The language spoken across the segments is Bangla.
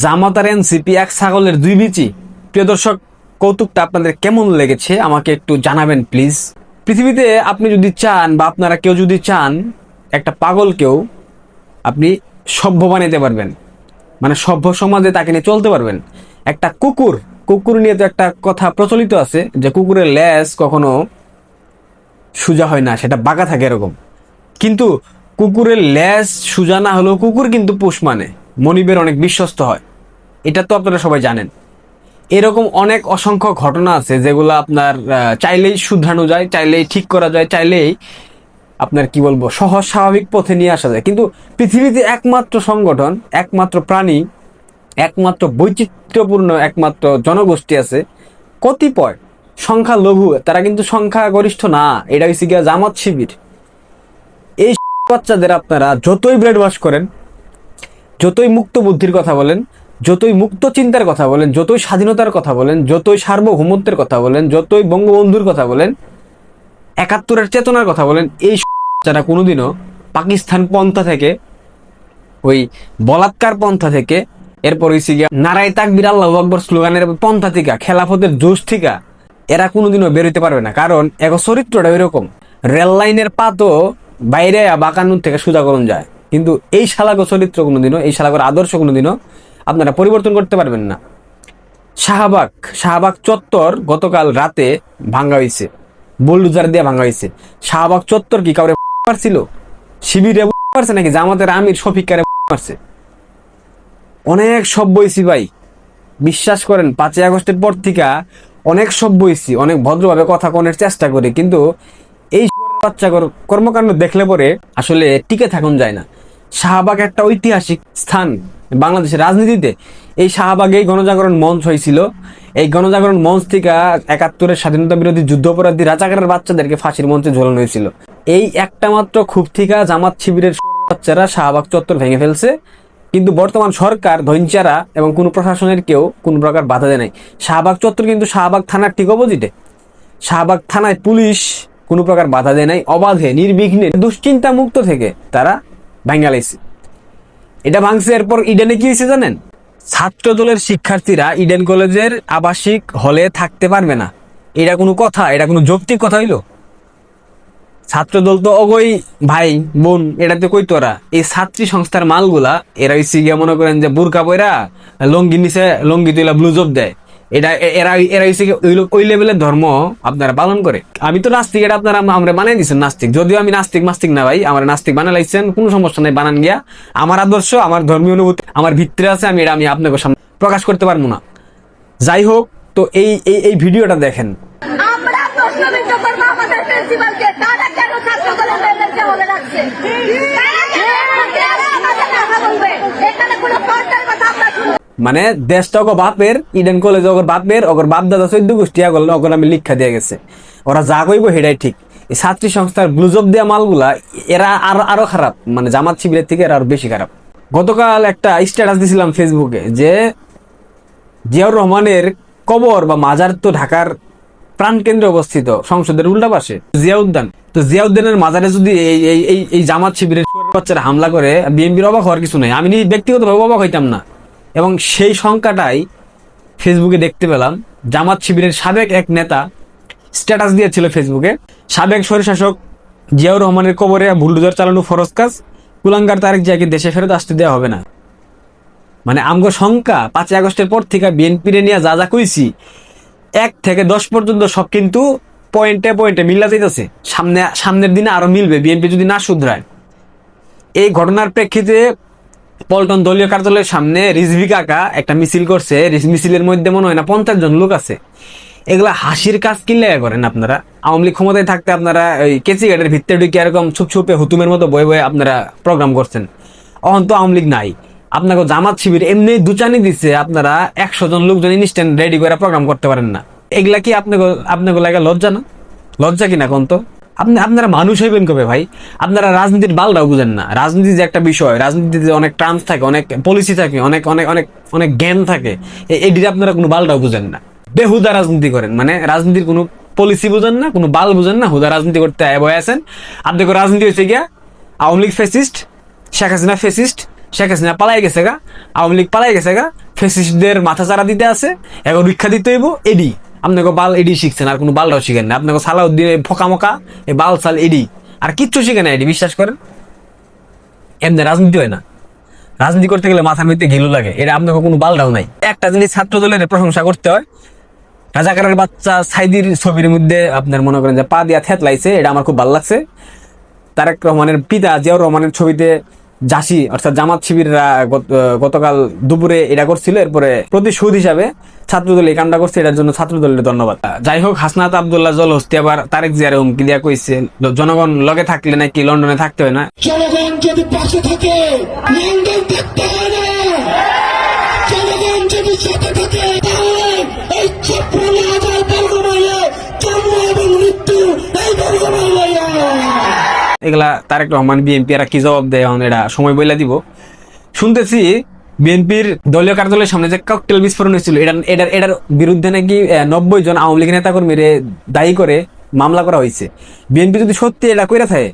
জামাত আর এনসিপি এক ছাগলের দুই বিচি। প্রিয় দর্শক, কৌতুকটা আপনাদের কেমন লেগেছে আমাকে একটু জানাবেন, প্লিজ। পৃথিবীতে আপনি যদি চান বা আপনারা কেউ যদি চান, একটা পাগলকেও আপনি সভ্য বানাইতে পারবেন। মানে সভ্য সমাজে তাকে নিয়ে চলতে পারবেন। একটা কুকুর কুকুর নিয়ে তো একটা কথা প্রচলিত আছে যে কুকুরের ল্যাস কখনো সোজা হয় না, সেটা বাঁকা থাকে এরকম। কিন্তু কুকুরের ল্যাস সোজা না হলেও কুকুর কিন্তু পোষ মানে। মনিবের অনেক বিশ্বস্ত হয়। এটা তো আপনারা সবাই জানেন। এরকম অনেক অসংখ্য ঘটনা আছে যেগুলো আপনার চাইলেই শুধরানো যায়, চাইলেই ঠিক করা যায়, চাইলেই আপনার কি বলব, সহজ স্বাভাবিক পথে নিয়ে আসা যায়। কিন্তু পৃথিবীতে একমাত্র সংগঠন, একমাত্র প্রাণী, একমাত্র বৈচিত্র্যপূর্ণ, একমাত্র জনগোষ্ঠী আছে, কতিপয় সংখ্যা লঘু তারা কিন্তু সংখ্যা গরিষ্ঠ না। এটা হচ্ছে গিয়া জামাত শিবির। এই বাচ্চাদের আপনারা যতই ব্রেড ওয়াশ করেন যতই মুক্ত বুদ্ধির কথা বলেন, যতই মুক্ত চিন্তার কথা বলেন, যতই স্বাধীনতার কথা বলেন, যতই সার্বভৌমত্বের কথা বলেন, যতই বঙ্গবন্ধুর কথা বলেন, একাত্তরের চেতনার কথা বলেন, এই যারা কোনোদিনও পাকিস্তান পন্থা থেকে, ওই বলাৎকার পন্থা থেকে, এরপর হইছে গিয়া নারাই তাকবির, আল্লাহ আকবর স্লোগানের পন্থা থেকে, খেলাফতের জোশ থেকে, এরা কোনোদিনও বেরোতে পারবে না। কারণ এক চরিত্রটা এরকম রেল লাইনের পাতো বাইরে বাঁকানুর থেকে সোজা যায়। কিন্তু এই শালাগো চরিত্র কোনোদিনও, এই শালাগোর আদর্শ কোনোদিনও আপনারা পরিবর্তন করতে পারবেন না। শাহবাগ শাহবাগ চত্বর গতকাল রাতে ভাঙ্গা হয়েছে বুলডোজার দিয়ে ভাঙ্গা হয়েছে শাহবাগ চত্বর কি কাউরে পারছিল শিবিরে পারছে নাকি? জামাতের আমির শফিকারে পারছে অনেক সভ্য হয়েছি ভাই। বিশ্বাস করেন, পাঁচই আগস্টের পর থেকে অনেক সভ্য হয়েছি অনেক ভদ্রভাবে কথা কনের চেষ্টা করি, কিন্তু এই বাচ্চা কর্মকাণ্ড দেখলে পরে আসলে টিকে থাকুন যায় না। শাহবাগ একটা ঐতিহাসিক স্থান বাংলাদেশের রাজনীতিতে। এই শাহবাগেই গণজাগরণ মঞ্চ হয়েছিল। এই গণজাগরণ মঞ্চ থেকে একাত্তরের স্বাধীনতা বিরোধী যুদ্ধাপরাধী রাজাকারের বাচ্চাদেরকে ফাঁসির মঞ্চে ঝোলানো হয়েছিল। এই একটা মাত্র খুব থিকা জামাত শিবিরের বাচ্চারা শাহবাগ চত্বর ভেঙে ফেলছে। কিন্তু বর্তমান সরকার ধৈঞ্চারা এবং কোনো প্রশাসনের কেউ কোনো প্রকার বাধা দেয় নাই। শাহবাগ চত্বর কিন্তু শাহবাগ থানার ঠিক অপোজিটে। শাহবাগ থানায় পুলিশ কোনো প্রকার বাধা দেয় নাই। অবাধে, নির্বিঘ্নে দুশ্চিন্তা মুক্ত থেকে তারা ভাঙ্গালাইছে এটা ভাঙছে, এরপর ইডেনে কি হয়েছে জানেন? ছাত্র দলের শিক্ষার্থীরা ইডেন কলেজের আবাসিক হলে থাকতে পারবে না। এটা কোনো কথা? এটা কোনো যৌক্তিক কথা হইল? ছাত্রদল তো অগই ভাই, বোন এটাতে কই তোরা এই ছাত্রী সংস্থার মালগুলা, এরা হইছে গিয়া মনে করেন যে বুরকা বইরা লঙ্গি নিচে লঙ্গি তুইলা ব্লু জব দেয়। এটা, এরা এরা গিয়ে ওই লেভেলের ধর্ম আপনারা পালন করে। আমি তো নাস্তিক, এটা আপনারা আমরা বানাই দিচ্ছেন নাস্তিক। যদিও আমি নাস্তিক, মাস্তিক না ভাই, আমার নাস্তিক বানাই লাইছেন কোনো সমস্যা নাই, বানান গিয়া। আমার আদর্শ, আমার ধর্মীয় অনুভূতি, আমার ভিতরে আছে, আমি এটা, আমি আপনাকে সামনে প্রকাশ করতে পারব না। যাই হোক, তো এই এই এই ভিডিওটা দেখেন। আমরা প্রশ্নবিদ্ধ করব, আমাদের প্রিন্সিপালকে তারা কেন ছাত্র দলের মেয়েদেরকে হলে রাখছে তারা আমাদের কথা বলবে এখানে কোনো ফল্টের কথা আমরা শুনব মানে দেশটা ওগো বাপের ইডেন কলেজ ওগর বাপের ওগর বাপ দাদা চৈদ্দ গোষ্ঠী আগল ওগর আমি লিখা দিয়ে গেছে। ওরা যা কইব সেটাই ঠিক। এই ছাত্রী সংস্থার ব্লুজব দেওয়া মালগুলা এরা আরও আরও খারাপ মানে জামাত শিবিরের থেকে এরা আরও বেশি খারাপ। গতকাল একটা স্ট্যাটাস দিছিলাম ফেসবুকে যে জিয়াউর রহমানের কবর বা মাজার তো ঢাকার প্রাণকেন্দ্রে অবস্থিত, সংসদের উল্টা পাশে, জিয়াউদ্দান। তো জিয়াউদ্দানের মাজারে যদি এই এই জামাত শিবিরের বাচ্চারা হামলা করে, বিএনপির অবাক হওয়ার কিছু নেই। আমি ব্যক্তিগতভাবে অবাক হইতাম না। এবং সেই সংখ্যাটাই ফেসবুকে দেখতে পেলাম। জামাত শিবিরের সাবেক এক নেতা স্ট্যাটাস দিয়েছিল ফেসবুকে সাবেক স্বৈরশাসক জিয়াউর রহমানের কবরে বুলডোজার চালানো ফরজ কাজ, কুলাঙ্গার তারেক জিয়াকে দেশে ফেরত আসতে দেওয়া হবে না। মানে আমগো সংখ্যা, পাঁচই আগস্টের পর থেকে বিএনপিরে নিয়ে যা যা কইছি, এক থেকে দশ পর্যন্ত সব কিন্তু পয়েন্টে পয়েন্টে মিল্লা যাইতেছে। সামনে, সামনের দিনে আরও মিলবে, বিএনপি যদি না শুধরায়। এই ঘটনার প্রেক্ষিতে পল্টন দলীয় কার্যালয়ের সামনে রিজভি কাকা একটা মিছিল করছে। মিছিলের মধ্যে মনে হয় না পঞ্চাশ জন লোক আছে। এগুলা হাসির কাজ কি কিনলে করেন আপনারা? আওয়ামী লীগ ক্ষমতায় থাকতে আপনারা ওই কেচি গেটের ভিতরে ঢুকে এরকম ছুপ ছুপে হুতুমের মতো বয়ে বয়ে আপনারা প্রোগ্রাম করছেন। অহন তো আওয়ামী লীগ নাই। আপনাকে জামাত শিবির এমনি দুচানি দিচ্ছে আপনারা একশো জন লোকজন ইনস্ট্যান্ট রেডি করে প্রোগ্রাম করতে পারেন না। এগুলা কি আপনাকে আপনাকে লাগে লজ্জা না? লজ্জা কিনা কোন তো আপনি, আপনারা মানুষ হইবেন কবে ভাই? আপনারা রাজনীতির বালটাও বুঝেন না। রাজনীতি যে একটা বিষয়, রাজনীতিতে অনেক টার্মস থাকে, অনেক পলিসি থাকে, অনেক অনেক অনেক অনেক জ্ঞান থাকে এটিতে আপনারা কোনো বালটাও বুঝেন না। বেহুদা রাজনীতি করেন মানে রাজনীতির কোনো পলিসি বুঝেন না, কোনো বাল বুঝেন না, হুদা রাজনীতি করতে বয়ে আছেন। আপনি রাজনীতি হয়েছে গিয়া, আওয়ামী লীগ ফেসিস্ট শেখ হাসিনা ফেসিস্ট শেখ হাসিনা পালাই গেছে গা, আওয়ামী লীগ পালাই গেছে গা ফেসিস্টদের মাথা চারা দিতে আছে এখন রীক্ষা দিতে হইব, এডি। আপনাকে বাল এডি শিখছেন, আর কোনো বালটাও শিখেন না। আপনাকে সালাউদ্দিন ফোকা মোকা এই বাল সাল এডি, আর কিচ্ছু শিখে না এডি, বিশ্বাস করেন? এমনি রাজনীতি হয় না। রাজনীতি করতে গেলে মাথার মধ্যে ঘিলু লাগে এটা আপনাকে কোনো বালটাও নাই। একটা জিনিস ছাত্র দলের প্রশংসা করতে হয়, রাজাকারের বাচ্চা সাইদির ছবির মধ্যে আপনার মনে করেন যে পা দিয়া থেত লাইছে এটা আমার খুব ভালো লাগছে। তারেক রহমানের পিতা জিয়াউর রহমানের ছবিতে জাসি, অর্থাৎ জামাত শিবিররা গত- গতকাল দুপুরে এটা করছিল, এরপরে প্রতিশোধ হিসাবে ছাত্রদল এই কামটা করছে, এটার জন্য ছাত্রদলের ধন্যবাদ। যাই হোক, হাসনাত আবদুল্লাহ জল হস্তি আবার তারেক জিয়ারে হুমকি দিয়া কইছে। জনগণ লগে থাকলে নাকি লন্ডনে থাকতে হয় না? জনগণ যদি পাশে থাকে, লন্ডন থাকতে হয় না। এগুলা তারেক রহমান বিএনপি এরা কি জবাব দেয়, এখন এটা সময় বইলা দিব। শুনতেছি বিএনপির দলীয় কার্যালয়ের সামনে যে ককটেল বিস্ফোরণ হয়েছিল, এটা এটার এটার বিরুদ্ধে নাকি নব্বই জন আওয়ামী লীগ নেতাকর্মীরে দায়ী করে মামলা করা হয়েছে। বিএনপি যদি সত্যি এটা কইরা থাকে,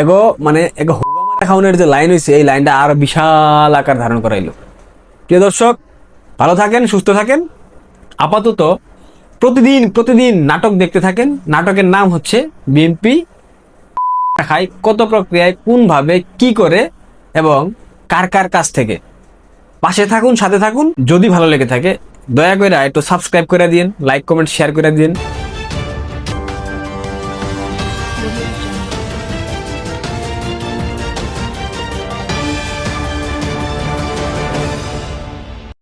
এগো মানে এগো খাউনের যে লাইন হয়েছে এই লাইনটা আরও বিশাল আকার ধারণ করাইলো। প্রিয় দর্শক, ভালো থাকেন, সুস্থ থাকেন। আপাতত প্রতিদিন প্রতিদিন নাটক দেখতে থাকেন। নাটকের নাম হচ্ছে বিএনপি খায় কত প্রক্রিয়ায়, কোনভাবে, কি করে, এবং কার কার কাছ থেকে। পাশে থাকুন, সাথে থাকুন। যদি ভালো লেগে থাকে, দয়া করে একটু সাবস্ক্রাইব করে দিন লাইক কমেন্ট শেয়ার করে দিন।